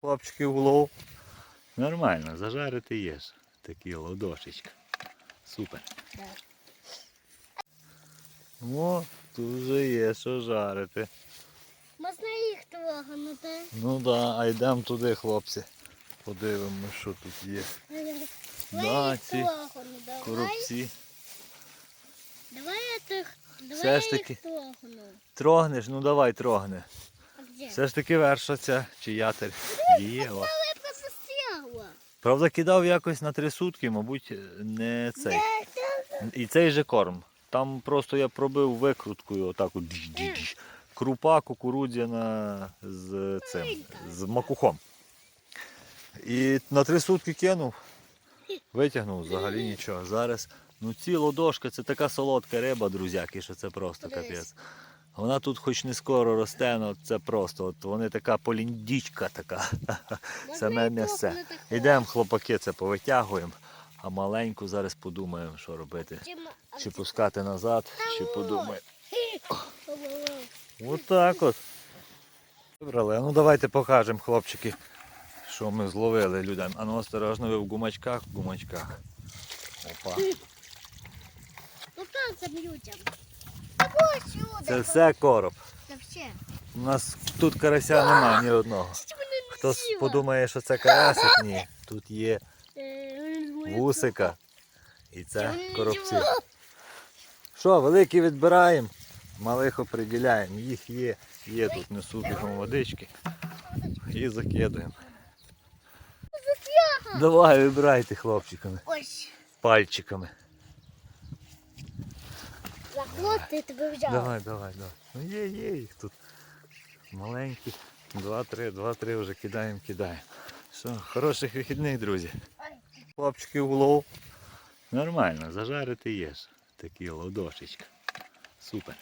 Хлопчики в улов. Нормально, зажарити єш. Такі ладошечка. Супер. О, тут вже є що жарити. Можна їх трогнути. Ну да, а йдемо туди, хлопці. Подивимось, що тут є. Да, Давай ці давай. Коробці. Давай я тих, давай Все я ж їх трогну. Трогнеш, ну давай трогни. Все ж таки верша ця чи ятель. Є. о. Я просто стягла. Правда, кидав якось на три сутки, мабуть, не цей. І цей же корм. Там просто я пробив викруткою отак от крупа кукурудзяна з цим, з макухом. І на три сутки кинув, витягнув взагалі нічого. Зараз ну ці лодошка це така солодка риба, друзяки, що це просто капець. Вона тут хоч не скоро росте, але це просто. От вони така поліндічка така. Саме м'ясе. трогнути хлопаки, це повитягуємо, а маленьку зараз подумаємо, що робити. Чи пускати назад, чи подумаємо. Отак от. Вибрали. Ну давайте покажемо, хлопчики, що ми зловили людям. А ну осторожно, ви в гумачках, в гумачках. Опа. Ну там людям. Це все короб. У нас тут карася немає ні одного. Хтось подумає, що це карасик, ні. Тут є вусика. І це коробці. Що, великі відбираємо, малих оприділяємо. Їх є, є тут несу бігом водички. І закидуємо. Давай, вибирайте хлопчиками, пальчиками. Захлоп ти тебе взяв. Давай, давай, давай. Ну є, є їх тут. Маленькі. Два-три, два-три вже кидаємо, кидаємо. Все, хороших вихідних, друзі. Хлопчики в лов. Нормально, зажарити єш. Такі ладошечка. Супер.